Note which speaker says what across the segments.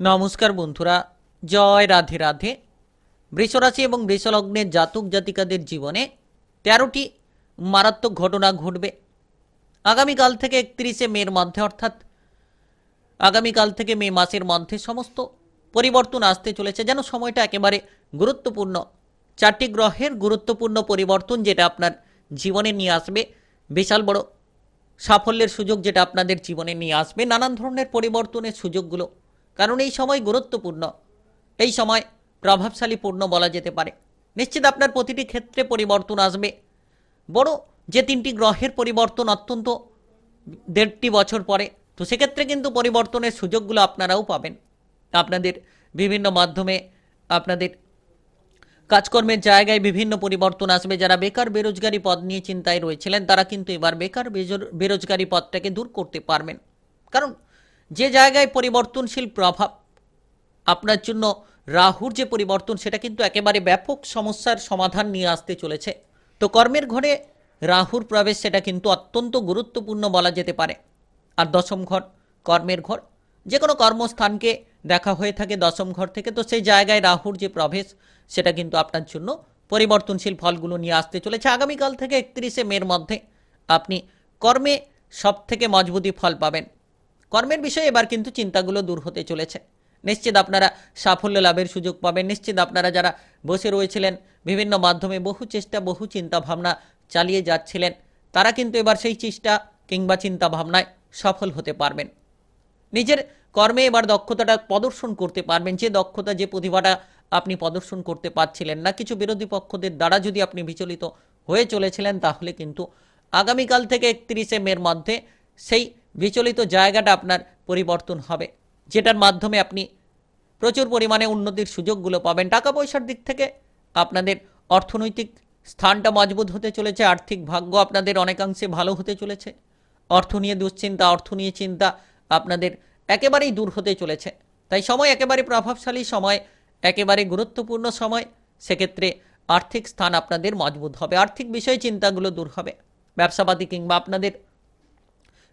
Speaker 1: নমস্কার বন্ধুরা, জয় রাধে রাধে। বৃষরাশি এবং বৃষলগ্নের জাতক জাতিকাদের জীবনে তেরোটি মারাত্মক ঘটনা ঘটবে। আগামীকাল থেকে একত্রিশে মের মধ্যে, অর্থাৎ আগামীকাল থেকে মে মাসের মধ্যে সমস্ত পরিবর্তন আসতে চলেছে, যেন সময়টা একেবারে গুরুত্বপূর্ণ। চারটি গ্রহের গুরুত্বপূর্ণ পরিবর্তন যেটা আপনার জীবনে নিয়ে আসবে, বিশাল বড় সাফল্যের সুযোগ যেটা আপনাদের জীবনে নিয়ে আসবে, নানান ধরনের পরিবর্তনের সুযোগগুলো কারণ এই সময় গুরুত্বপূর্ণ। এই সময় প্রভাবশালীপূর্ণ বলা যেতে পারে। নিশ্চিত আপনার প্রতিটি ক্ষেত্রে পরিবর্তন আসবে। বড় যে তিনটি গ্রহের পরিবর্তন অত্যন্ত দেড়টি বছর পরে, তো সেক্ষেত্রে কিন্তু পরিবর্তনের সুযোগগুলো আপনারাও পাবেন। আপনাদের বিভিন্ন মাধ্যমে আপনাদের কাজকর্মের জায়গায় বিভিন্ন পরিবর্তন আসবে। যারা বেকার বেরোজগারি পদ নিয়ে চিন্তায় রয়েছিলেন, তারা কিন্তু এবার বেকার বেরোজগারি পদটাকে দূর করতে পারবেন। কারণ যে জায়গায় পরিবর্তনশীল প্রভাব, আপনার জন্য রাহুর যে পরিবর্তন, সেটা কিন্তু একেবারে ব্যাপক সমস্যার সমাধান নিয়ে আসতে চলেছে। তো কর্মের ঘরে রাহুর প্রবেশ, সেটা কিন্তু অত্যন্ত গুরুত্বপূর্ণ বলা যেতে পারে। আর দশম ঘর, কর্মের ঘর, যে কোনো কর্মস্থানকে দেখা হয়ে থাকে দশম ঘর থেকে, তো সেই জায়গায় রাহুর যে প্রবেশ, সেটা কিন্তু আপনার জন্য পরিবর্তনশীল ফলগুলো নিয়ে আসতে চলেছে। আগামীকাল থেকে একত্রিশে মের মধ্যে আপনি কর্মে সব থেকে মজবুতি ফল পাবেন। কর্মের বিষয়ে এবার কিন্তু চিন্তাগুলো দূর হতে চলেছে। নিশ্চিত আপনারা সাফল্য লাভের সুযোগ পাবেন। নিশ্চিত আপনারা যারা বসে রয়েছিলেন, বিভিন্ন মাধ্যমে বহু চেষ্টা, বহু চিন্তা ভাবনা চালিয়ে যাচ্ছিলেন, তারা কিন্তু এবার সেই চেষ্টা কিংবা চিন্তা ভাবনায় সফল হতে পারবেন। নিজের কর্মে এবার দক্ষতাটা প্রদর্শন করতে পারবেন। যে দক্ষতা, যে প্রতিভাটা আপনি প্রদর্শন করতে পারছিলেন না, কিছু বিরোধী পক্ষদের দ্বারা যদি আপনি বিচলিত হয়ে চলেছিলেন, তাহলে কিন্তু আগামীকাল থেকে একত্রিশে মের মধ্যে সেই বিচলিত জায়গাটা আপনার পরিবর্তন হবে। যেটার মাধ্যমে আপনি প্রচুর পরিমাণে উন্নতির সুযোগগুলো পাবেন। টাকা পয়সার দিক থেকে আপনাদের অর্থনৈতিক স্থানটা মজবুত হতে চলেছে, আর্থিক ভাগ্য আপনাদের অনেকাংশে ভালো হতে চলেছে। অর্থ নিয়ে দুশ্চিন্তা, অর্থ নিয়ে চিন্তা আপনাদের একেবারেই দূর হতে চলেছে। তাই সময় একেবারে প্রভাবশালী, সময় একেবারে গুরুত্বপূর্ণ সময়। সেক্ষেত্রে আর্থিক স্থান আপনাদের মজবুত হবে, আর্থিক বিষয়ে চিন্তাগুলো দূর হবে। ব্যবসাপাতি কিংবা আপনাদের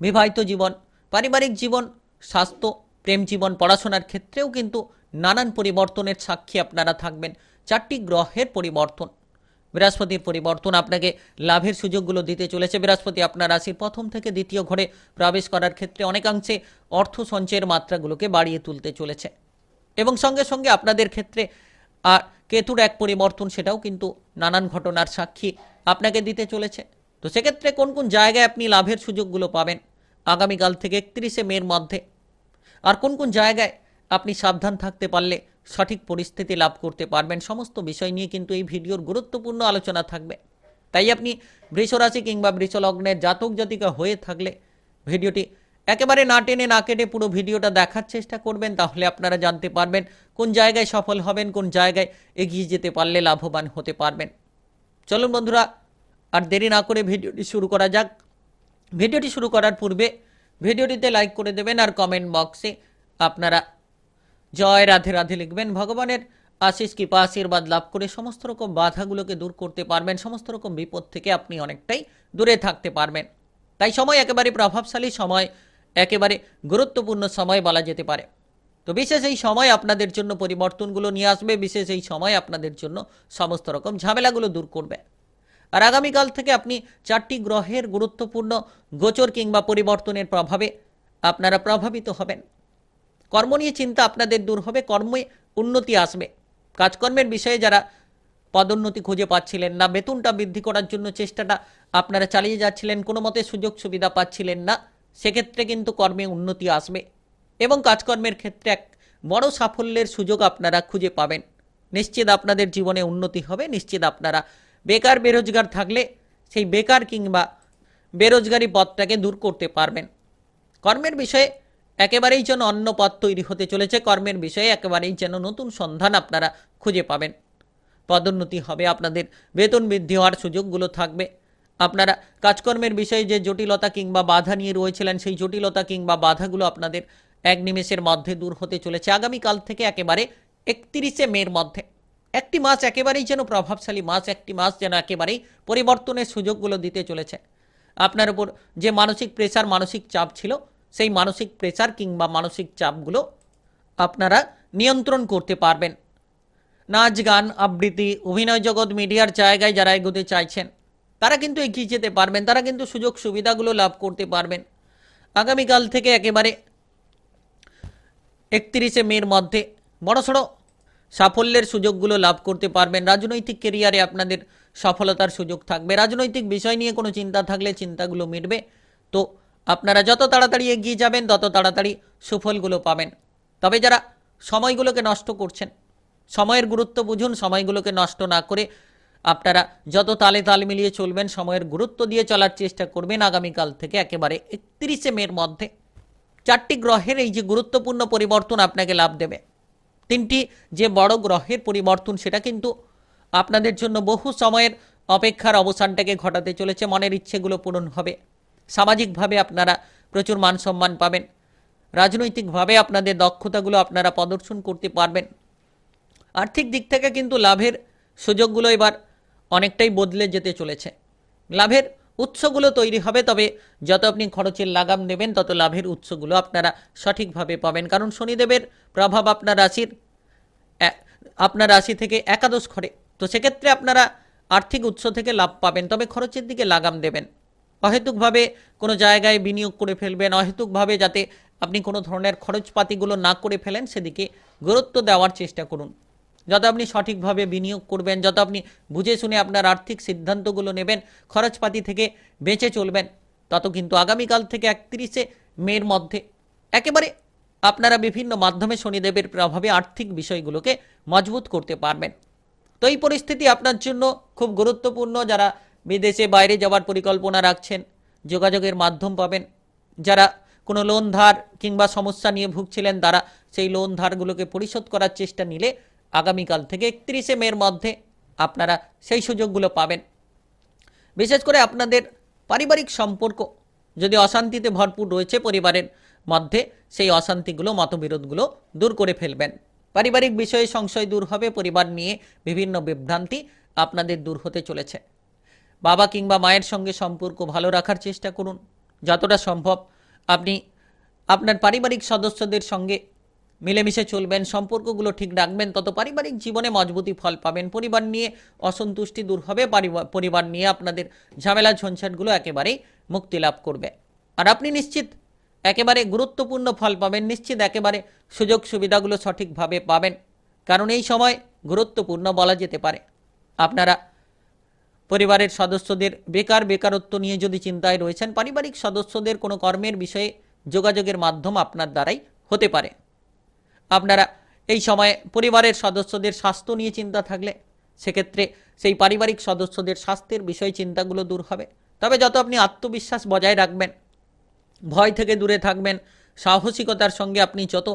Speaker 1: বিবাহিত জীবন, পারিবারিক জীবন, স্বাস্থ্য, প্রেম জীবন, পড়াশোনার ক্ষেত্রেও কিন্তু নানান পরিবর্তনের সাক্ষী আপনারা থাকবেন। চারটি গ্রহের পরিবর্তন, বৃহস্পতির পরিবর্তন আপনাকে লাভের সুযোগগুলো দিতে চলেছে। বৃহস্পতি আপনার রাশির প্রথম থেকে দ্বিতীয় ঘরে প্রবেশ করার ক্ষেত্রে অনেকাংশে অর্থ সঞ্চয়ের মাত্রাগুলোকে বাড়িয়ে তুলতে চলেছে। এবং সঙ্গে সঙ্গে আপনাদের ক্ষেত্রে আর কেতুর এক পরিবর্তন, সেটাও কিন্তু নানান ঘটনার সাক্ষী আপনাকে দিতে চলেছে। তো সেক্ষেত্রে কোন কোন জায়গায় আপনি লাভের সুযোগগুলো পাবেন? আগামীকাল থেকে একত্রিশে মের মধ্যে। আর কোন কোন জায়গায় আপনি সাবধান থাকতে পারলে সঠিক পরিস্থিতি লাভ করতে পারবেন, সমস্ত বিষয় নিয়ে কিন্তু এই ভিডিওর গুরুত্বপূর্ণ আলোচনা থাকবে। তাই আপনি বৃষরাশি কিংবা বৃষলগ্নের জাতক জাতিকা হয়ে থাকলে ভিডিওটি একেবারে না টেনে না কেটে পুরো ভিডিওটা দেখার চেষ্টা করবেন, তাহলে আপনারা জানতে পারবেন কোন জায়গায় সফল হবেন, কোন জায়গায় এগিয়ে যেতে পারলে লাভবান হতে পারবেন। চলুন বন্ধুরা, আর দেরি না করে ভিডিওটি শুরু করা যাক। ভিডিওটি শুরু করার পূর্বে ভিডিওটিতে লাইক করে দেবেন আর কমেন্ট বক্সে আপনারা জয় রাধে রাধে লিখবেন। ভগবানের আশিস কৃপা আশীর্বাদ লাভ করে সমস্ত রকম বাধাগুলোকে দূর করতে পারবেন, সমস্ত রকম বিপদ থেকে আপনি অনেকটাই দূরে থাকতে পারবেন। তাই সময় একেবারে প্রভাবশালী, সময় একেবারে গুরুত্বপূর্ণ সময় বলা যেতে পারে। তো বিশেষ এই সময় আপনাদের জন্য পরিবর্তনগুলো নিয়ে আসবে, বিশেষ এই সময় আপনাদের জন্য সমস্ত রকম ঝামেলাগুলো দূর করবে। আর আগামীকাল থেকে আপনি চারটি গ্রহের গুরুত্বপূর্ণ গোচর কিংবা পরিবর্তনের প্রভাবে আপনারা প্রভাবিত হবেন। কর্ম নিয়ে চিন্তা আপনাদের দূর হবে, কর্মে উন্নতি আসবে। কাজকর্মের বিষয়ে যারা পদোন্নতি খুঁজে পাচ্ছিলেন না, বেতনটা বৃদ্ধি করার জন্য চেষ্টাটা আপনারা চালিয়ে যাচ্ছিলেন, কোনো মতে সুযোগ সুবিধা পাচ্ছিলেন না, সেক্ষেত্রে কিন্তু কর্মে উন্নতি আসবে এবং কাজকর্মের ক্ষেত্রে এক বড় সাফল্যের সুযোগ আপনারা খুঁজে পাবেন। নিশ্চিত আপনাদের জীবনে উন্নতি হবে, নিশ্চিত আপনারা বেকার বেরোজগার থাকলে সেই বেকার কিংবা বেরোজগারি পথটাকে দূর করতে পারবেন। কর্মের বিষয়ে একেবারেই যেন অন্য পথ তৈরি হতে চলেছে, কর্মের বিষয়ে একেবারেই যেন নতুন সন্ধান আপনারা খুঁজে পাবেন। পদোন্নতি হবে, আপনাদের বেতন বৃদ্ধি হওয়ার সুযোগগুলো থাকবে। আপনারা কাজকর্মের বিষয়ে যে জটিলতা কিংবা বাধা নিয়ে রয়েছিলেন, সেই জটিলতা কিংবা বাধাগুলো আপনাদের এক নিমেষের মধ্যে দূর হতে চলেছে। আগামীকাল থেকে একেবারে একত্রিশে মের মধ্যে। একটি মাছ একেবারেই যেন প্রভাবশালী, মাছ একটি মাছ যেন একেবারেই পরিবর্তনের সুযোগগুলো দিতে চলেছে। আপনার উপর যে মানসিক প্রেসার মানসিক চাপ ছিল, সেই মানসিক প্রেসার কিংবা মানসিক চাপগুলো আপনারা নিয়ন্ত্রণ করতে পারবেন। নাচ, গান, আবৃত্তি, অভিনয় জগৎ, মিডিয়ার জায়গায় যারা এগোতে চাইছেন, তারা কিন্তু এগিয়ে যেতে পারবেন, তারা কিন্তু সুযোগ সুবিধাগুলো লাভ করতে পারবেন। আগামীকাল থেকে একেবারে একত্রিশে মের মধ্যে বড়সড় সাফল্যের সুযোগগুলো লাভ করতে পারবেন। রাজনৈতিক কেরিয়ারে আপনাদের সফলতার সুযোগ থাকবে। রাজনৈতিক বিষয় নিয়ে কোনো চিন্তা থাকলে চিন্তাগুলো মিটবে। তো আপনারা যত তাড়াতাড়ি এগিয়ে যাবেন, তত তাড়াতাড়ি সুফলগুলো পাবেন। তবে যারা সময়গুলোকে নষ্ট করছেন, সময়ের গুরুত্ব বুঝুন, সময়গুলোকে নষ্ট না করে আপনারা যত তালে তাল মিলিয়ে চলবেন, সময়ের গুরুত্ব দিয়ে চলার চেষ্টা করবেন আগামীকাল থেকে একেবারে একত্রিশে মের মধ্যে। চারটি গ্রহের এই যে গুরুত্বপূর্ণ পরিবর্তন আপনাকে লাভ দেবে। তিনটি যে বড় গ্রহের পরিবর্তন, সেটা কিন্তু আপনাদের জন্য বহু সময়ের অপেক্ষার অবসানটাকে ঘটাতে চলেছে। মনের ইচ্ছেগুলো পূরণ হবে। সামাজিকভাবে আপনারা প্রচুর মান সম্মান পাবেন। রাজনৈতিকভাবে আপনাদের দক্ষতাগুলো আপনারা প্রদর্শন করতে পারবেন। আর্থিক দিক থেকে কিন্তু লাভের সুযোগগুলো এবার অনেকটাই বদলে যেতে চলেছে। লাভের উৎসগুলো তৈরি হবে, তবে যত আপনি খরচের লাগাম দেবেন তত লাভের উৎসগুলো আপনারা সঠিকভাবে পাবেন। কারণ শনিদেবের প্রভাব আপনার রাশির আপনার রাশি থেকে একাদশ ঘরে। তো সেক্ষেত্রে আপনারা আর্থিক উৎস থেকে লাভ পাবেন, তবে খরচের দিকে লাগাম দেবেন। অহেতুকভাবে কোনো জায়গায় বিনিয়োগ করে ফেলবেন, অহেতুকভাবে যাতে আপনি কোনো ধরনের খরচপাতিগুলো না করে ফেলেন, সেদিকে গুরুত্ব দেওয়ার চেষ্টা করুন। যত আপনি সঠিকভাবে বিনিয়োগ করবেন, যত আপনি বুঝে শুনে আপনার আর্থিক সিদ্ধান্তগুলো নেবেন, খরচপাতি থেকে বেঁচে চলবেন, তত কিন্তু আগামীকাল থেকে একত্রিশে মের মধ্যে। একেবারে আপনারা বিভিন্ন মাধ্যমে শনিদেবের প্রভাবে আর্থিক বিষয়গুলোকে মজবুত করতে পারবেন। তো এই পরিস্থিতি আপনার জন্য খুব গুরুত্বপূর্ণ। যারা বিদেশে বাইরে যাওয়ার পরিকল্পনা রাখছেন, যোগাযোগের মাধ্যম পাবেন, যারা কোনো লোন ধার কিংবা সমস্যা নিয়ে ভুগছিলেন, তারা সেই লোন ধারগুলোকে পরিশোধ করার চেষ্টা নিলে আগামীকাল থেকে একত্রিশে মের মধ্যে আপনারা সেই সুযোগগুলো পাবেন। বিশেষ করে আপনাদের পারিবারিক সম্পর্ক, যদি অশান্তিতে ভরপুর রয়েছে পরিবারের মধ্যে, সেই অশান্তিগুলো, মতবিরোধগুলো দূর করে ফেলবেন। পারিবারিক বিষয়ে সংশয় দূর হবে, পরিবার নিয়ে বিভিন্ন বিভ্রান্তি আপনাদের দূর হতে চলেছে। বাবা কিংবা মায়ের সঙ্গে সম্পর্ক ভালো রাখার চেষ্টা করুন। যতটা সম্ভব আপনি আপনার পারিবারিক সদস্যদের সঙ্গে মিলেমিশে চলবেন, সম্পর্কগুলো ঠিক রাখবেন, তত পারিবারিক জীবনে মজবুতি ফল পাবেন। পরিবার নিয়ে অসন্তুষ্টি দূর হবে পরিবার নিয়ে আপনাদের ঝামেলা ঝঞ্ঝাটগুলো একেবারেই মুক্তি লাভ করবে। আর আপনি নিশ্চিত একেবারে গুরুত্বপূর্ণ ফল পাবেন, নিশ্চিত একেবারে সুযোগ সুবিধাগুলো সঠিকভাবে পাবেন। কারণ এই সময় গুরুত্বপূর্ণ বলা যেতে পারে। আপনারা পরিবারের সদস্যদের বেকার বেকারত্ব নিয়ে যদি চিন্তায় রয়েছেন, পারিবারিক সদস্যদের কোনো কর্মের বিষয়ে যোগাযোগের মাধ্যম আপনার দ্বারাই হতে পারে। আপনারা এই সময়ে পরিবারের সদস্যদের স্বাস্থ্য নিয়ে চিন্তা থাকলে সেক্ষেত্রে সেই পারিবারিক সদস্যদের স্বাস্থ্যের বিষয়ে চিন্তাগুলো দূর হবে। তবে যত আপনি আত্মবিশ্বাস বজায় রাখবেন, ভয় থেকে দূরে থাকবেন, সাহসিকতার সঙ্গে আপনি যত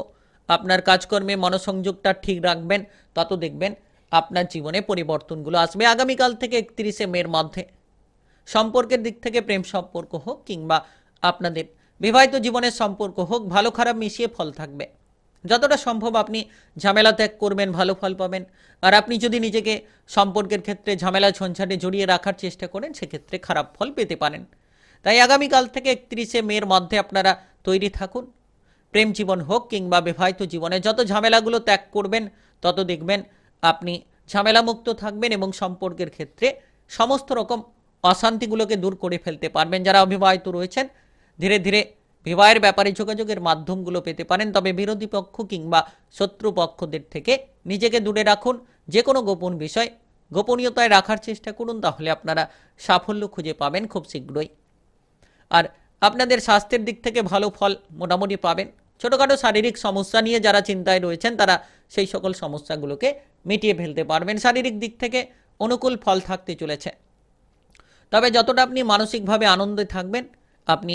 Speaker 1: আপনার কাজকর্মে মনোসংযোগটা ঠিক রাখবেন, তত দেখবেন আপনার জীবনে পরিবর্তনগুলো আসবে। আগামীকাল থেকে একত্রিশে মের মধ্যে সম্পর্কের দিক থেকে প্রেম সম্পর্ক হোক কিংবা আপনাদের বিবাহিত জীবনের সম্পর্ক হোক, ভালো খারাপ মিশিয়ে ফল থাকবে। যতটা সম্ভব আপনি ঝামেলা ত্যাগ করবেন, ভালো ফল পাবেন। আর আপনি যদি নিজেকে সম্পর্কের ক্ষেত্রে ঝামেলা ঝঞ্ঝাটে জড়িয়ে রাখার চেষ্টা করেন, সেক্ষেত্রে খারাপ ফল পেতে পারেন। তাই আগামীকাল থেকে একত্রিশে মের মধ্যে আপনারা তৈরি থাকুন। প্রেম জীবন হোক কিংবা বিবাহিত জীবনে যত ঝামেলাগুলো ত্যাগ করবেন, তত দেখবেন আপনি ঝামেলামুক্ত থাকবেন এবং সম্পর্কের ক্ষেত্রে সমস্ত রকম অশান্তিগুলোকে দূর করে ফেলতে পারবেন। যারা অবিবাহিত রয়েছেন, ধীরে ধীরে বিবাহের ব্যাপারে যোগাযোগের মাধ্যমগুলো পেতে পারেন, তবে বিরোধী পক্ষ কিংবা শত্রু পক্ষদের থেকে নিজেকে দূরে রাখুন। যে কোনো গোপন বিষয় গোপনীয়তায় রাখার চেষ্টা করুন, তাহলে আপনারা সাফল্য খুঁজে পাবেন খুব শীঘ্রই। আর আপনাদের স্বাস্থ্যের দিক থেকে ভালো ফল মোটামুটি পাবেন। ছোটোখাটো শারীরিক সমস্যা নিয়ে যারা চিন্তায় রয়েছেন, তারা সেই সকল সমস্যাগুলোকে মিটিয়ে ফেলতে পারবেন। শারীরিক দিক থেকে অনুকূল ফল থাকতে চলেছে। তবে যতটা আপনি মানসিকভাবে আনন্দে থাকবেন, আপনি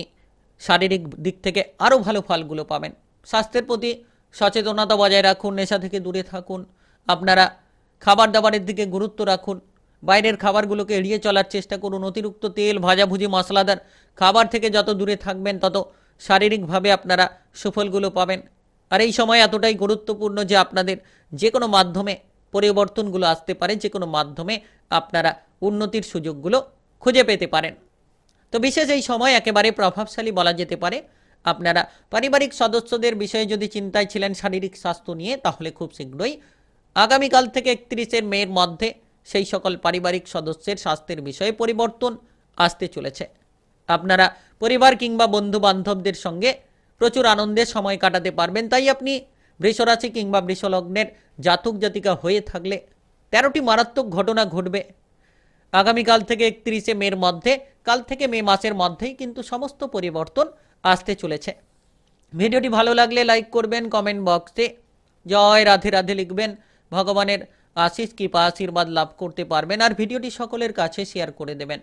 Speaker 1: শারীরিক দিক থেকে আরও ভালো ফলগুলো পাবেন। স্বাস্থ্যের প্রতি সচেতনতা বজায় রাখুন, নেশা থেকে দূরে থাকুন, আপনারা খাবার দাবারের দিকে গুরুত্ব রাখুন, বাইরের খাবারগুলোকে এড়িয়ে চলার চেষ্টা করুন, অতিরিক্ত তেল, ভাজাভুজি, মশলাদার খাবার থেকে যত দূরে থাকবেন, তত শারীরিকভাবে আপনারা সুফলগুলো পাবেন। আর এই সময় এতটাই গুরুত্বপূর্ণ যে আপনাদের যে কোনো মাধ্যমে পরিবর্তনগুলো আসতে পারে যে কোনো মাধ্যমে আপনারা উন্নতির সুযোগগুলো খুঁজে পেতে পারেন। তো বিশেষ এই সময় একেবারে প্রভাবশালী বলা যেতে পারে। আপনারা পারিবারিক সদস্যদের বিষয়ে যদি চিন্তায় ছিলেন শারীরিক স্বাস্থ্য নিয়ে, তাহলে খুব শীঘ্রই। আগামীকাল থেকে একত্রিশের মেয়ের মধ্যে সেই সকল পারিবারিক সদস্যের স্বাস্থ্যের বিষয়ে পরিবর্তন আসতে চলেছে। আপনারা পরিবার কিংবা বন্ধু বান্ধবদের সঙ্গে প্রচুর আনন্দের সময় কাটাতে পারবেন। তাই আপনি বৃষরাশি কিংবা বৃষলগ্নের জাতক জাতিকা হয়ে থাকলে তেরোটি মারাত্মক ঘটনা ঘটবে। আগামীকাল থেকে একত্রিশে মের মধ্যে কাল থেকে মে মাসের মধ্যেই কিন্তু সমস্ত পরিবর্তন আসতে চলেছে। ভিডিওটি ভালো লাগলে লাইক করবেন, কমেন্ট বক্সে জয় রাধে রাধে লিখবেন। ভগবানের আশিস কৃপা, আশীর্বাদ লাভ করতে পারবেন আর ভিডিওটি সকলের কাছে শেয়ার করে দেবেন।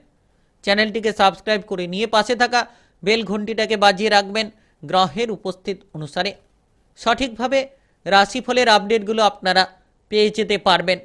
Speaker 1: চ্যানেলটিকে সাবস্ক্রাইব করে নিয়ে পাশে থাকা বেল ঘন্টিটাকে বাজিয়ে রাখবেন গ্রহের উপস্থিত অনুসারে। সঠিকভাবে রাশিফলের আপডেটগুলো আপনারা পেয়ে যেতে পারবেন।